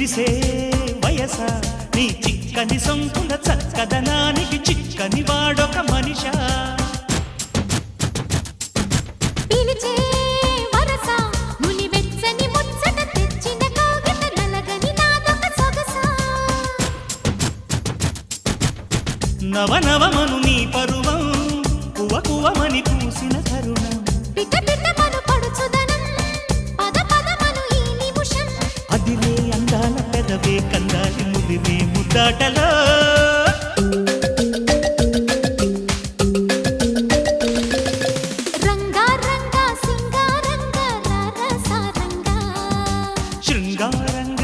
విరిసే వయస. నీ చిక్కని సొంకుల చక్కదనానికి చిక్కని వాడొక మనిషా. నవనవమను నీ పరువం కందాలి ముదిరే ముద్దాటలో. శృంగారంగా